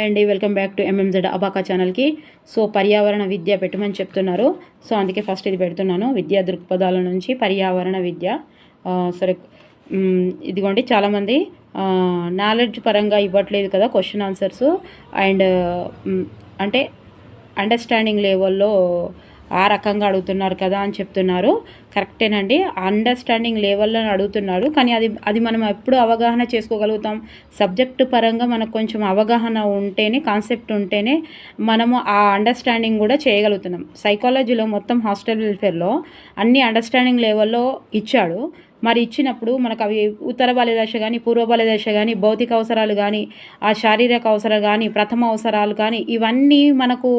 Hi అండి welcome back to MMZ అబాకా ఛానల్కి. సో పర్యావరణ విద్య పెట్టమని చెప్తున్నారు. సో అందుకే ఫస్ట్ ఇది పెడుతున్నాను. విద్యా దృక్పథాల నుంచి పర్యావరణ విద్య. సరే ఇదిగోండి చాలామంది నాలెడ్జ్ పరంగా ఇవ్వట్లేదు కదా క్వశ్చన్ ఆన్సర్స్ అండ్ అంటే అండర్స్టాండింగ్ లెవెల్లో ఆ రకంగా అడుగుతున్నారు కదా అని చెప్తున్నారు. కరెక్టేనండి. అండర్స్టాండింగ్ లెవెల్లో అడుగుతున్నాడు కానీ అది అది మనం ఎప్పుడు అవగాహన చేసుకోగలుగుతాం. సబ్జెక్టు పరంగా మనకు కొంచెం అవగాహన ఉంటేనే కాన్సెప్ట్ ఉంటేనే మనము ఆ అండర్స్టాండింగ్ కూడా చేయగలుగుతున్నాం. సైకాలజీలో మొత్తం హాస్టల్ వెల్ఫేర్లో అన్ని అండర్స్టాండింగ్ లెవెల్లో ఇచ్చాడు. మరి ఇచ్చినప్పుడు మనకు అవి ఉత్తర బాల్యదశ కానీ పూర్వ బాల్యదశ కానీ భౌతిక అవసరాలు కానీ ఆ శారీరక అవసరాలు కానీ ప్రథమ అవసరాలు కానీ ఇవన్నీ మనకు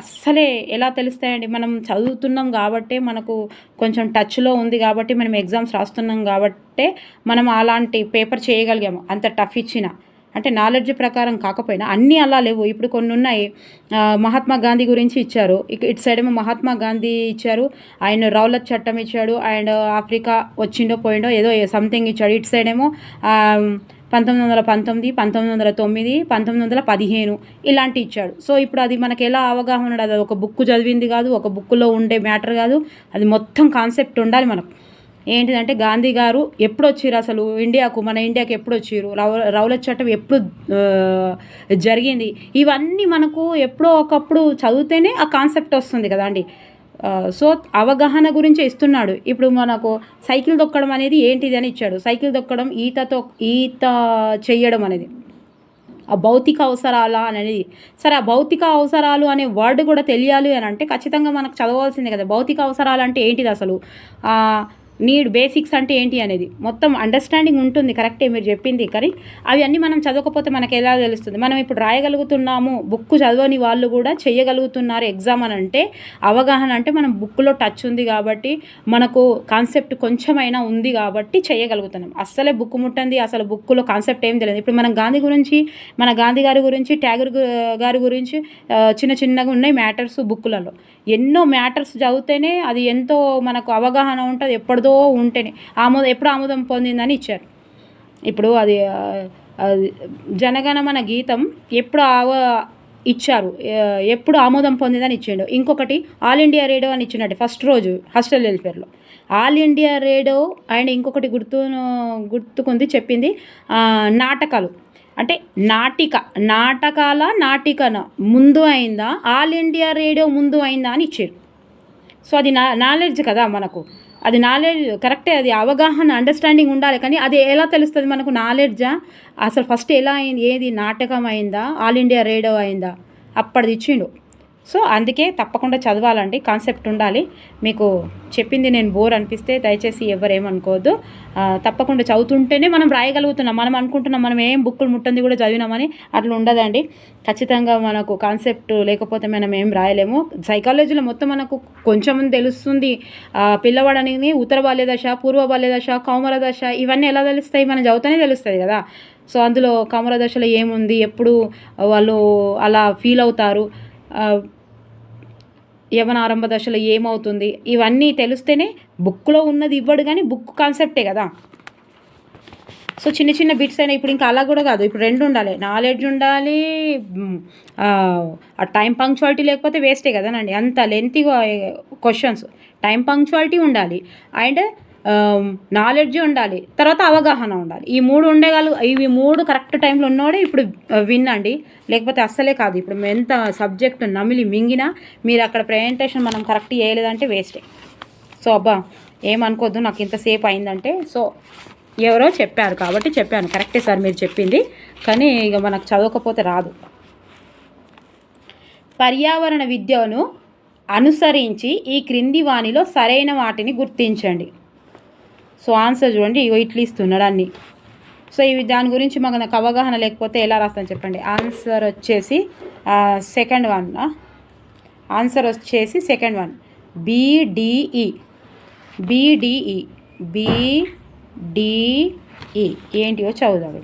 అస్సలే ఎలా తెలుస్తాయండి? మనం చదువుతున్నాం కాబట్టే మనకు కొంచెం టచ్లో ఉంది కాబట్టి మనం ఎగ్జామ్స్ రాస్తున్నాం కాబట్టే మనం అలాంటి పేపర్ చేయగలిగాము. అంత టఫ్ ఇచ్చిన. అంటే నాలెడ్జ్ ప్రకారం కాకపోయినా అన్నీ అలా లేవు. ఇప్పుడు కొన్ని ఉన్నాయి మహాత్మా గాంధీ గురించి ఇచ్చారు. ఇక ఇటు సైడ్ ఏమో మహాత్మా గాంధీ ఇచ్చారు. ఆయన రౌలత్ చట్టం ఇచ్చాడు. అండ్ ఆఫ్రికా వచ్చిండో పోయిండో ఏదో సంథింగ్ ఇచ్చాడు. ఇటు సైడ్ ఏమో పంతొమ్మిది వందల పంతొమ్మిది పంతొమ్మిది వందల తొమ్మిది పంతొమ్మిది వందల పదిహేను ఇలాంటి ఇచ్చాడు. సో ఇప్పుడు అది మనకి ఎలా అవగాహన ఉండదు అది ఒక బుక్ చదివింది కాదు. ఒక బుక్లో ఉండే మ్యాటర్ కాదు. అది మొత్తం కాన్సెప్ట్ ఉండాలి మనకు. ఏంటిదంటే గాంధీ గారు ఎప్పుడు వచ్చారు అసలు ఇండియాకు మన ఇండియాకి ఎప్పుడు వచ్చిర్రు రౌ రౌలత్ చట్టం ఎప్పుడు జరిగింది? ఇవన్నీ మనకు ఎప్పుడో ఒకప్పుడు చదివితేనే ఆ కాన్సెప్ట్ వస్తుంది కదా అండి. సో అవగాహన గురించి ఇస్తున్నాడు. ఇప్పుడు మనకు సైకిల్ దొక్కడం అనేది ఏంటిది అని ఇచ్చాడు. సైకిల్ దొక్కడం ఈతతో ఈత చేయడం అనేది. ఆ భౌతిక అవసరాల అనేది. సరే ఆ భౌతిక అవసరాలు అనే వర్డ్ కూడా తెలియాలి అని అంటే ఖచ్చితంగా మనకు చదవాల్సిందే కదా. భౌతిక అవసరాలు అంటే ఏంటిది అసలు? నీడ్ బేసిక్స్ అంటే ఏంటి అనేది. మొత్తం అండర్స్టాండింగ్ ఉంటుంది కరెక్టే మీరు చెప్పింది. కానీ అవి అన్నీ మనం చదవకపోతే మనకు ఎలా తెలుస్తుంది? మనం ఇప్పుడు రాయగలుగుతున్నాము బుక్ చదవని వాళ్ళు కూడా చేయగలుగుతున్నారు ఎగ్జామ్ అని అంటే అవగాహన అంటే మనం బుక్లో టచ్ ఉంది కాబట్టి మనకు కాన్సెప్ట్ కొంచెమైనా ఉంది కాబట్టి చేయగలుగుతున్నాం అస్సలే బుక్ ముట్టంది అసలు బుక్లో కాన్సెప్ట్ ఏం తెలియదు. ఇప్పుడు మనం గాంధీ గురించి మన గాంధీ గారి గురించి ట్యాగర్ గారి గురించి చిన్న చిన్నగా ఉన్నాయి మ్యాటర్స్ బుక్కులలో ఎన్నో మ్యాటర్స్ చదివితేనే అది ఎంతో మనకు అవగాహన ఉంటుంది ఎప్పటిదో ఉంటేనే. ఆమోదం ఎప్పుడు ఆమోదం పొందిందని ఇచ్చారు. ఇప్పుడు అది జనగణమన గీతం ఎప్పుడు ఆవ ఇచ్చారు. ఎప్పుడు ఆమోదం పొందిందని ఇచ్చిండు. ఇంకొకటి ఆల్ ఇండియా రేడియో అని ఇచ్చినట్టు ఫస్ట్ రోజు హాస్టల్ వెల్ఫేర్లో. ఆల్ ఇండియా రేడియో అండ్ ఇంకొకటి గుర్తు గుర్తుకుంది చెప్పింది నాటకాలు. అంటే నాటిక నాటకాల నాటికన ముందు అయిందా ఆల్ ఇండియా రేడియో ముందు అయిందా అని ఇచ్చారు. సో అది నా నాలెడ్జ్ కదా మనకు. అది నాలెడ్జ్ కరెక్టే అది అవగాహన అండర్స్టాండింగ్ ఉండాలి. కానీ అది ఎలా తెలుస్తుంది మనకు? నాలెడ్జా అసలు ఫస్ట్ ఎలా అయింది? ఏది? నాటకం అయిందా? ఆల్ ఇండియా రేడియో అయిందా? అప్పటిది ఇచ్చిండు. సో అందుకే తప్పకుండా చదవాలండి కాన్సెప్ట్ ఉండాలి. మీకు చెప్పింది నేను బోర్ అనిపిస్తే దయచేసి ఎవరేమనుకోవద్దు. తప్పకుండా చదువుతుంటేనే మనం రాయగలుగుతున్నాం మనం అనుకుంటున్నాం మనం ఏం బుక్కులు ముట్టింది కూడా చదివినామని అట్లా ఉండదండి. ఖచ్చితంగా మనకు కాన్సెప్ట్ లేకపోతే మనం ఏం రాయలేము. సైకాలజీలో మొత్తం మనకు కొంచెం తెలుస్తుంది. పిల్లవాడని ఉత్తర బాల్య దశ పూర్వ బాల్య దశ కౌమర దశ ఇవన్నీ ఎలా తెలుస్తాయి? మనం చదువుతూనే తెలుస్తుంది కదా. సో అందులో కౌమర దశలో ఏముంది? ఎప్పుడు వాళ్ళు అలా ఫీల్ అవుతారు? యవన ఆరంభ దశలో ఏమవుతుంది? ఇవన్నీ తెలిస్తేనే బుక్లో ఉన్నది ఇవ్వడు కానీ బుక్ కాన్సెప్టే కదా. సో చిన్న చిన్న బిట్స్ అయినా ఇప్పుడు ఇంకా అలా కూడా కాదు. ఇప్పుడు రెండు ఉండాలి. నాలెడ్జ్ ఉండాలి ఆ, టైం పంక్చువాలిటీ లేకపోతే వేస్టే కదనండి. అంత లెంతీగా క్వశ్చన్స్. టైం పంక్చువాలిటీ ఉండాలి. అండ్ నాలెడ్జ్ ఉండాలి. తర్వాత అవగాహన ఉండాలి. ఈ మూడు ఉండేగాలు ఇవి మూడు కరెక్ట్ టైంలో ఉన్నోడే ఇప్పుడు విన్నండి. లేకపోతే అస్సలే కాదు. ఇప్పుడు ఎంత సబ్జెక్ట్ నమిలి మింగినా మీరు అక్కడ ప్రజెంటేషన్ మనం కరెక్ట్ చేయలేదంటే వేస్టే సో అబ్బా ఏమనుకోవద్దు నాకు ఇంతసేపు అయిందంటే. సో ఎవరో చెప్పారు కాబట్టి చెప్పాను. కరెక్టే సార్ మీరు చెప్పింది. కానీ ఇక మనకు చదవకపోతే రాదు. పర్యావరణ విద్యను అనుసరించి ఈ క్రింది వాణిలో సరైన వాటిని గుర్తించండి. సో ఆన్సర్ చూడండి ఇగో ఇట్లా ఇస్తున్నాడు అన్ని. సో ఇవి దాని గురించి మాకు నాకు అవగాహన లేకపోతే ఎలా రాస్తాను చెప్పండి. ఆన్సర్ వచ్చేసి సెకండ్ వన్ ఆన్సర్ వచ్చేసి second one. B D E. B D E. B D E. ఏంటివో చదువుదాం.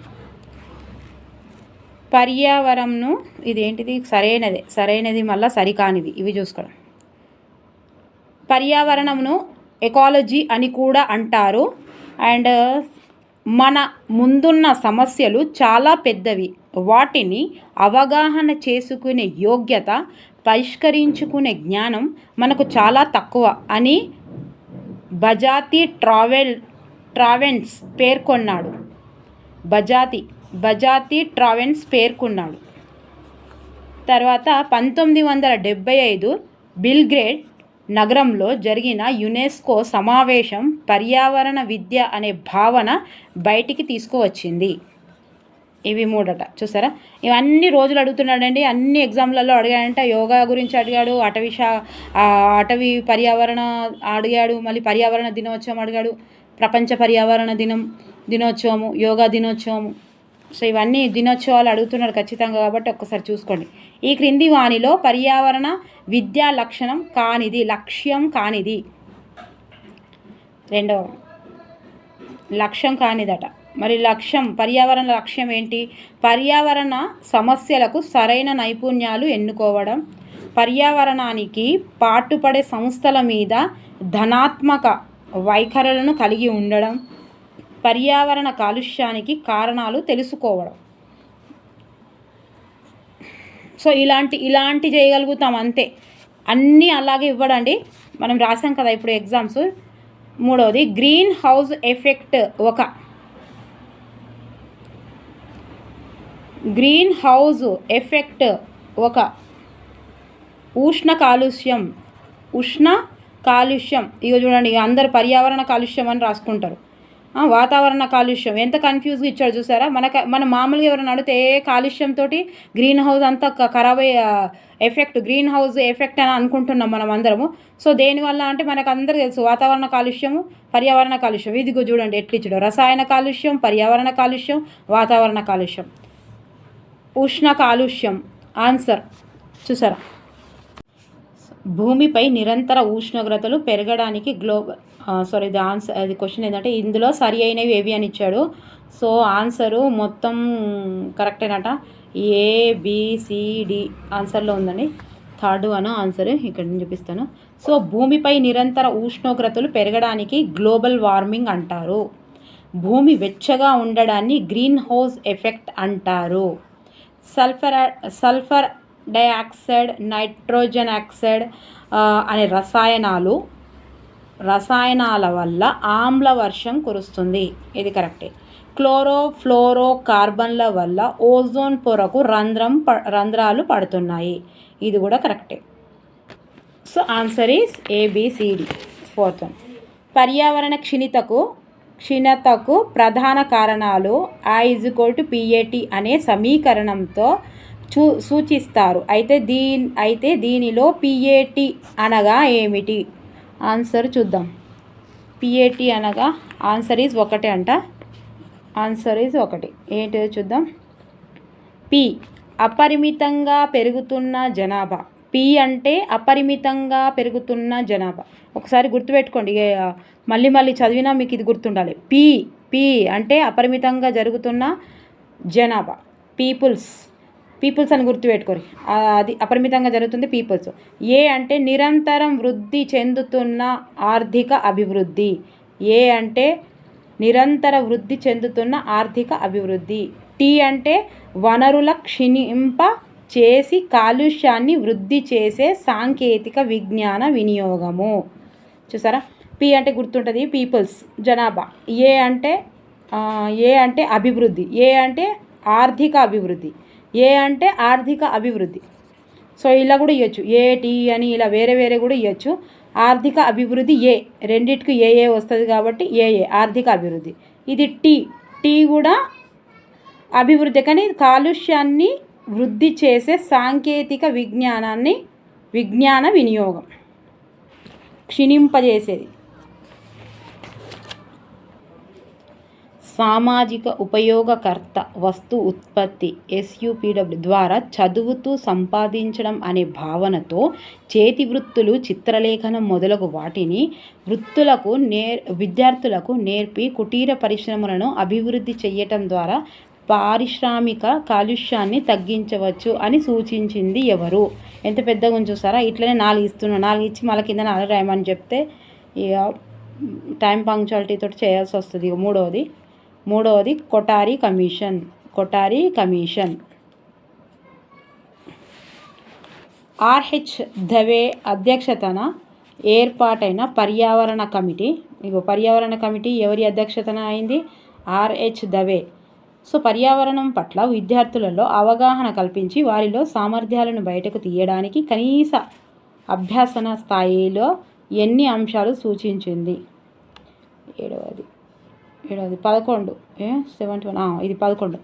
పర్యావరణంను ఇది ఏంటిది సరైనదే. సరైనది మళ్ళీ సరికానిది. ఇవి చూసుకోవడం. పర్యావరణమును ఎకాలజీ అని కూడా అంటారు. అండ్ మన ముందున్న సమస్యలు చాలా పెద్దవి. వాటిని అవగాహన చేసుకునే యోగ్యత పరిష్కరించుకునే జ్ఞానం మనకు చాలా తక్కువ అని బజాతి ట్రావెల్ ట్రావెన్స్ పేర్కొన్నాడు. బజాతి బజాతి ట్రావెన్స్ పేర్కొన్నాడు. తర్వాత పంతొమ్మిది వందల డెబ్భై ఐదు బిల్గ్రేడ్ నగరంలో జరిగిన యునెస్కో సమావేశం పర్యావరణ విద్య అనే భావన బయటికి తీసుకువచ్చింది. ఇవి మూడట. చూసారా? ఇవన్నీ రోజులు అడుగుతున్నాడండి. అన్ని ఎగ్జామ్లలో అడిగాడంటే. యోగా గురించి అడిగాడు. అటవీ శా అటవీ పర్యావరణ అడిగాడు. మళ్ళీ పర్యావరణ దినోత్సవం అడిగాడు. ప్రపంచ పర్యావరణ దినం దినోత్సవము యోగా దినోత్సవము. సో ఇవన్నీ దినోత్సవాలు అడుగుతున్నారు ఖచ్చితంగా కాబట్టి ఒక్కసారి చూసుకోండి. ఈ క్రింది వాణిలో పర్యావరణ విద్యా లక్షణం కానిది లక్ష్యం కానిది. రెండవ లక్ష్యం కానిదట. మరి లక్ష్యం పర్యావరణ లక్ష్యం ఏంటి? పర్యావరణ సమస్యలకు సరైన నైపుణ్యాలు ఎన్నుకోవడం పర్యావరణానికి పాటుపడే సంస్థల మీద ధనాత్మక వైఖరులను కలిగి ఉండడం పర్యావరణ కాలుష్యానికి కారణాలు తెలుసుకోవడం. సో ఇలాంటి ఇలాంటి చేయగలుగుతాం అంతే. అన్నీ అలాగే ఇవ్వడండి. మనం రాసాం కదా ఇప్పుడు ఎగ్జామ్స్. మూడవది గ్రీన్ హౌస్ ఎఫెక్ట్ ఒక. గ్రీన్ హౌస్ ఎఫెక్ట్ ఒక. ఉష్ణ కాలుష్యం. ఉష్ణ కాలుష్యం. ఇక చూడండి ఇక అందరు పర్యావరణ కాలుష్యం అని రాసుకుంటారు. వాతావరణ కాలుష్యం. ఎంత కన్ఫ్యూజ్గా ఇచ్చాడు చూసారా? మనక మన మామూలుగా ఎవరైనా అడిగితే ఏ కాలుష్యంతో గ్రీన్ హౌస్ అంతా ఖరాబ్ అయ్యే ఎఫెక్ట్ గ్రీన్ హౌస్ ఎఫెక్ట్ అని అనుకుంటున్నాం మనం అందరము. సో దేనివల్ల అంటే మనకు అందరికీ తెలుసు వాతావరణ కాలుష్యము పర్యావరణ కాలుష్యం. ఇదిగో చూడండి ఎట్లిచ్చాడు రసాయన కాలుష్యం పర్యావరణ కాలుష్యం వాతావరణ కాలుష్యం. ఉష్ణ కాలుష్యం. ఆన్సర్ చూసారా? భూమిపై నిరంతర ఉష్ణోగ్రతలు పెరగడానికి గ్లోబల్ సారీ ఇది ఆన్సర్ అది క్వశ్చన్ ఏంటంటే ఇందులో సరి అయినవి ఏవి అని ఇచ్చాడు. సో ఆన్సరు మొత్తం కరెక్టేనట ఏబిసిడి ఆన్సర్లో ఉందండి. థర్డ్ వన్ ఆన్సర్ ఇక్కడ నేను చూపిస్తాను. సో భూమిపై నిరంతర ఉష్ణోగ్రతలు పెరగడానికి గ్లోబల్ వార్మింగ్ అంటారు. భూమి వెచ్చగా ఉండడాన్ని గ్రీన్ హౌస్ ఎఫెక్ట్ అంటారు. Sulphur sulphur dioxide nitrogen oxide అనే రసాయనాలు రసాయనాల వల్ల ఆమ్ల వర్షం కురుస్తుంది. ఇది కరెక్టే. క్లోరో ఫ్లోరో కార్బన్ల వల్ల ఓజోన్ పొరకు రంధ్రం ప రంధ్రాలు పడుతున్నాయి. ఇది కూడా కరెక్టే. So answer is A B C D fourth one. పర్యావరణ క్షీణతకు క్షీణతకు ప్రధాన కారణాలు ఐ ఇజ్ టు పిఏటి అనే సమీకరణంతో చూ సూచిస్తారు. అయితే దీ అయితే దీనిలో పిఏటి అనగా ఏమిటి? ఆన్సర్ చూద్దాం. పిఏటి అనగా ఆన్సర్ ఈజ్ ఒకటే అంట. ఆన్సర్ ఈజ్ ఒకటి. ఏంటో చూద్దాం. పి అపరిమితంగా పెరుగుతున్న జనాభా. పి అంటే అపరిమితంగా పెరుగుతున్న జనాభా. ఒకసారి గుర్తుపెట్టుకోండి. మళ్ళీ మళ్ళీ చదివినా మీకు ఇది గుర్తుండాలి. పి పి అంటే అపరిమితంగా జరుగుతున్న జనాభా. పీపుల్స్ పీపుల్స్ అని గుర్తుపెట్టుకోరు. అది అపరిమితంగా జరుగుతుంది పీపుల్స్. ఏ అంటే నిరంతరం వృద్ధి చెందుతున్న ఆర్థిక అభివృద్ధి. ఏ అంటే నిరంతర వృద్ధి చెందుతున్న ఆర్థిక అభివృద్ధి. టీ అంటే వనరుల క్షీణింప చేసి కాలుష్యాన్ని వృద్ధి చేసే సాంకేతిక విజ్ఞాన వినియోగము. చూసారా? పి అంటే గుర్తుంటుంది పీపుల్స్ జనాభా. ఏ అంటే ఏ అంటే అభివృద్ధి. ఏ అంటే ఆర్థిక అభివృద్ధి. ఏ అంటే ఆర్థిక అభివృద్ధి. సో ఇలా కూడా ఇవ్వచ్చు ఏ టీ అని ఇలా వేరే వేరే కూడా ఇవ్వచ్చు ఆర్థిక అభివృద్ధి ఏ రెండిటికి ఏ ఏ వస్తుంది కాబట్టి ఏ ఏ ఆర్థిక అభివృద్ధి. ఇది టీ. టీ కూడా అభివృద్ధి కానీ కాలుష్యాన్ని వృద్ధి చేసే సాంకేతిక విజ్ఞానాన్ని విజ్ఞాన వినియోగం క్షీణింపజేసేది. సామాజిక ఉపయోగకర్త వస్తు ఉత్పత్తి ఎస్యూపీడబ్ల్యూ ద్వారా చదువుతూ సంపాదించడం అనే భావనతో చేతి వృత్తులు చిత్రలేఖనం మొదలగు వాటిని వృత్తులకు నేర్ విద్యార్థులకు నేర్పి కుటీర పరిశ్రమలను అభివృద్ధి చేయటం ద్వారా పారిశ్రామిక కాలుష్యాన్ని తగ్గించవచ్చు అని సూచించింది ఎవరు? ఎంత పెద్దగా ఉంది చూసారా? ఇట్లనే నాలుగు ఇస్తున్నాను నాలుగు ఇచ్చి మళ్ళీ కింద నాలుగు రాయమని చెప్తే ఇక టైం పంక్చువాలిటీతో చేయాల్సి వస్తుంది ఇక మూడవది మూడవది Kothari commission. Kothari commission. R H Dave అధ్యక్షతన ఏర్పాటైన పర్యావరణ కమిటీ. ఇగో పర్యావరణ కమిటీ ఎవరి అధ్యక్షతన అయింది? ఆర్హెచ్ దవే సో పర్యావరణం పట్ల విద్యార్థులలో అవగాహన కల్పించి వారిలో సామర్థ్యాలను బయటకు తీయడానికి కనీస అభ్యాసన స్థాయిలో ఎన్ని అంశాలు సూచించింది? ఏడవది. ఏడవది పదకొండు. ఏ? Seventy one. ఇది పదకొండు.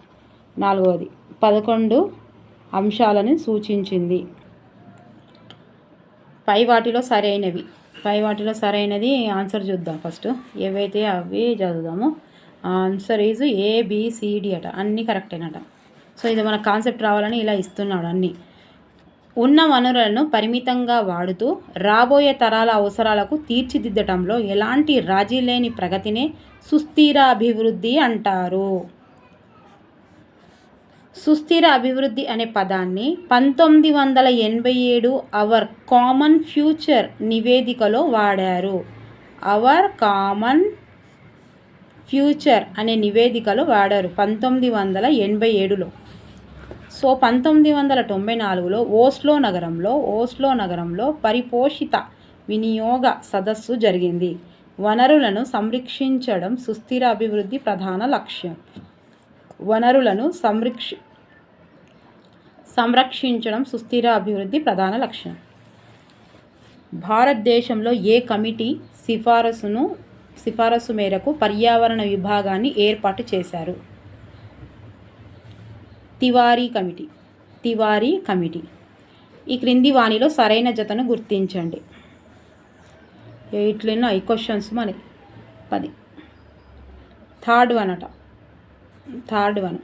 నాలుగవది పదకొండు అంశాలను సూచించింది. పై వాటిలో సరైనవి. పై వాటిలో సరైనది ఆన్సర్ చూద్దాం ఫస్ట్. ఏవైతే అవి చదువుదాము? ఆన్సర్ ఈజ్ ఏబిసిడి అట. అన్నీ కరెక్టేనట. సో ఇది మన కాన్సెప్ట్ రావాలని ఇలా ఇస్తున్నాడు అన్నీ. ఉన్న వనరులను పరిమితంగా వాడుతూ రాబోయే తరాల అవసరాలకు తీర్చిదిద్దటంలో ఎలాంటి రాజీ లేని ప్రగతినే సుస్థిర అభివృద్ధి అంటారు. సుస్థిర అభివృద్ధి అనే పదాన్ని పంతొమ్మిది వందల ఎనభై ఏడు అవర్ కామన్ ఫ్యూచర్ నివేదికలో వాడారు. అవర్ కామన్ ఫ్యూచర్ అనే నివేదికలో వాడారు పంతొమ్మిది వందల ఎనభై ఏడులో. సో పంతొమ్మిది వందల తొంభై నాలుగులో ఓస్లో నగరంలో ఓస్లో నగరంలో పరిపోషిత వినియోగ సదస్సు జరిగింది. వనరులను సంరక్షించడం సుస్థిర అభివృద్ధి ప్రధాన లక్ష్యం. వనరులను సంరక్ష సంరక్షించడం సుస్థిర అభివృద్ధి ప్రధాన లక్ష్యం. భారతదేశంలో ఏ కమిటీ సిఫారసును సిఫారసు మేరకు పర్యావరణ విభాగాన్ని ఏర్పాటు చేశారు? తివారీ కమిటీ. తివారీ కమిటీ. ఈ క్రింది వాణిలో సరైన జతను గుర్తించండి. ఎయిట్లో ఐ క్వశ్చన్స్ మరి. పది. థర్డ్ వన్ అట. Third one.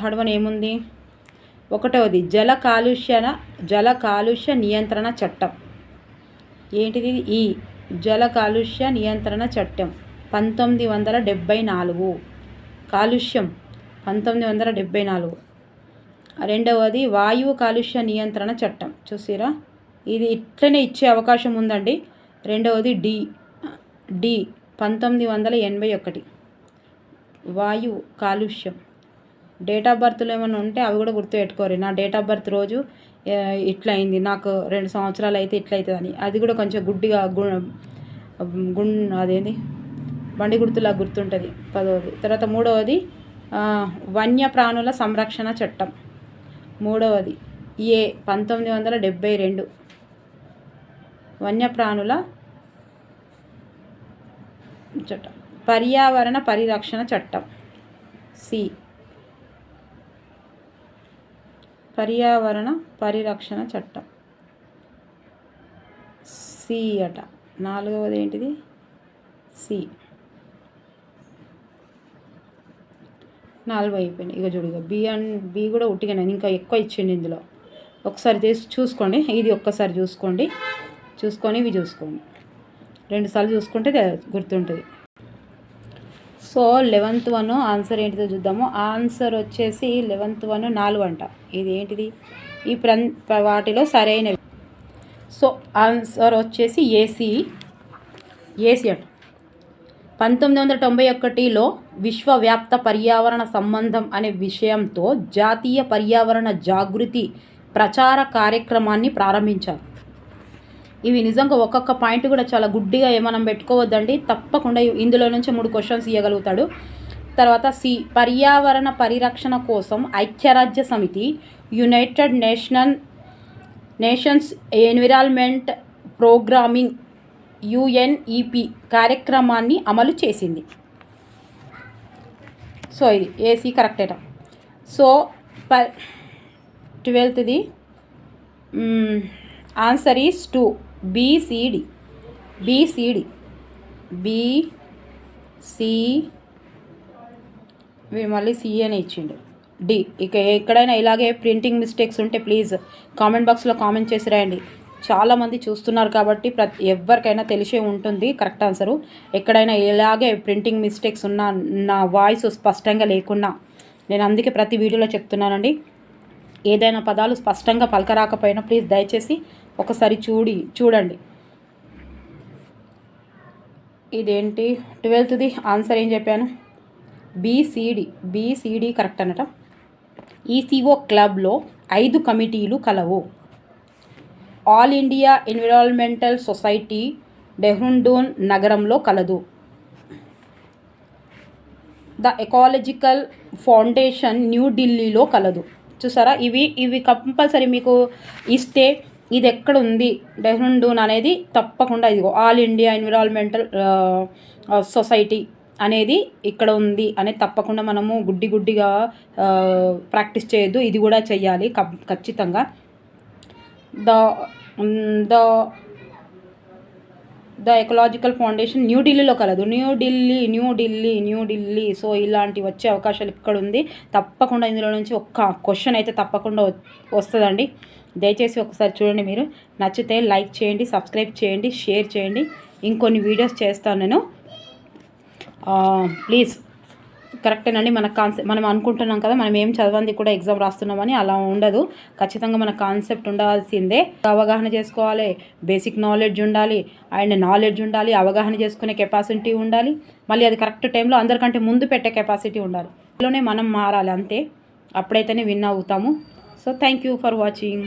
థర్డ్ వన్ ఏముంది? ఒకటవది జల కాలుష్య జల కాలుష్య నియంత్రణ చట్టం. ఏంటిది? ఈ జల కాలుష్య నియంత్రణ చట్టం. పంతొమ్మిది వందల డెబ్భై నాలుగు. కాలుష్యం పంతొమ్మిది వందల డెబ్భై నాలుగు. రెండవది వాయువు కాలుష్య నియంత్రణ చట్టం. చూసిరా? ఇది ఇట్లనే ఇచ్చే అవకాశం ఉందండి. రెండవది డి డి పంతొమ్మిది వందల ఎనభై ఒకటి. వాయువు కాలుష్యం. డేట్ ఆఫ్ బర్త్లో ఏమైనా ఉంటే అవి కూడా గుర్తు పెట్టుకోరు నా డేట్ ఆఫ్ బర్త్ రోజు ఇట్లా అయింది నాకు రెండు సంవత్సరాలు అయితే ఇట్లా అవుతుందని అది కూడా కొంచెం గుడ్డిగా గు గుండ్ అదేంది? బండి గుర్తులా గుర్తుంటుంది పదవది. తర్వాత మూడవది వన్యప్రాణుల సంరక్షణ చట్టం. మూడవది ఏ పంతొమ్మిది వందల డెబ్భై రెండు. వన్యప్రాణుల చట్టం. పర్యావరణ పరిరక్షణ చట్టం. సి పర్యావరణ పరిరక్షణ చట్టం. సి అట. నాలుగవది ఏంటిది? సి నాలుగు అయిపోయినాయి ఇక చూడు ఇక బి అండ్ బి కూడా ఉట్టిగానే ఇంకా ఎక్కువ ఇచ్చిండి ఇందులో. ఒకసారి చేసి చూసుకోండి. ఇది ఒక్కసారి చూసుకోండి. చూసుకొని ఇవి చూసుకోండి. రెండుసార్లు చూసుకుంటే గుర్తుంటుంది. సో లెవెంత్ వన్ ఆన్సర్ ఏంటిదో చూద్దాము. ఆన్సర్ వచ్చేసి లెవెంత్ వన్ నాలుగు అంట. ఇది ఏంటిది? ఈ ప్ర వాటిలో సరైనవి సో ఆన్సర్ వచ్చేసి ఏసీ. ఏసీ అంట. పంతొమ్మిది వందల తొంభై ఒకటిలో విశ్వవ్యాప్త పర్యావరణ సంబంధం అనే విషయంతో జాతీయ పర్యావరణ జాగృతి ప్రచార కార్యక్రమాన్ని ప్రారంభించారు. ఇవి నిజంగా ఒక్కొక్క పాయింట్ కూడా చాలా గుడ్డిగా ఏమనం పెట్టుకోవద్దండి. తప్పకుండా ఇందులో నుంచి మూడు క్వశ్చన్స్ ఇవ్వగలుగుతాడు తర్వాత సి పర్యావరణ పరిరక్షణ కోసం ఐక్యరాజ్య సమితి united national nations environment programming UNEP కార్యక్రమాన్ని అమలు చేసింది. సో ఇది ఏసీ కరెక్టేట సో ప ట్వెల్త్ది answer is two B C D. B C D. B C మళ్ళీ సి అని ఇచ్చిండు. డి ఇక ఎక్కడైనా ఇలాగే ప్రింటింగ్ మిస్టేక్స్ ఉంటే ప్లీజ్ కామెంట్ బాక్స్లో కామెంట్ చేసి రాయండి. చాలామంది చూస్తున్నారు కాబట్టి ప్రతి ఎవరికైనా తెలిసే ఉంటుంది. Correct answer. ఎక్కడైనా ఇలాగే ప్రింటింగ్ మిస్టేక్స్ ఉన్న నా వాయిస్ స్పష్టంగా లేకున్నా నేను అందుకే ప్రతి వీడియోలో చెప్తున్నానండి. ఏదైనా పదాలు స్పష్టంగా పలకరాకపోయినా ప్లీజ్ దయచేసి ఒకసారి చూడి చూడండి. ఇదేంటి? ట్వెల్త్ది ఆన్సర్ ఏం చెప్పాను? బీసీడి బీసీడి కరెక్ట్ అనట ఈసీఓ క్లబ్లో ఐదు కమిటీలు కలవు. All India environmental society Dehradun నగరంలో కలదు. ద ఎకాలజికల్ ఫౌండేషన్ న్యూఢిల్లీలో కలదు. చూసారా? ఇవి ఇవి కంపల్సరీ మీకు ఇస్తే ఇది ఎక్కడ ఉంది డెహ్రుండూన్ అనేది తప్పకుండా ఇదిగో ఆల్ ఇండియా ఎన్విరాన్మెంటల్ సొసైటీ అనేది ఇక్కడ ఉంది అనేది తప్పకుండా మనము గుడ్డి గుడ్డిగా ప్రాక్టీస్ చేయొద్దు. ఇది కూడా చేయాలి ఖచ్చితంగా. The the the ecological foundation న్యూఢిల్లీలో కలదు. న్యూఢిల్లీ న్యూఢిల్లీ న్యూఢిల్లీ సో ఇలాంటి వచ్చే అవకాశాలు ఇక్కడ ఉంది తప్పకుండా ఇందులో నుంచి ఒక్క క్వశ్చన్ అయితే తప్పకుండా వస్తుందండి. దయచేసి ఒకసారి చూడండి మీరు. నచ్చితే లైక్ చేయండి సబ్స్క్రైబ్ చేయండి షేర్ చేయండి. ఇంకొన్ని వీడియోస్ చేస్తాను నేను. ప్లీజ్. కరెక్టేనండి మన కాన్సెప్ట్ మనం అనుకుంటున్నాం కదా మనం ఏం చదవంది కూడా ఎగ్జామ్ రాస్తున్నామని అలా ఉండదు. ఖచ్చితంగా మన కాన్సెప్ట్ ఉండాల్సిందే. అవగాహన చేసుకోవాలి బేసిక్ నాలెడ్జ్ ఉండాలి అండ్ నాలెడ్జ్ ఉండాలి అవగాహన చేసుకునే కెపాసిటీ ఉండాలి. మళ్ళీ అది కరెక్ట్ టైంలో అందరికంటే ముందు పెట్టే కెపాసిటీ ఉండాలి. అందులోనే మనం మారాలి అంతే. అప్పుడైతేనే విన్ అవుతాము. So thank you for watching.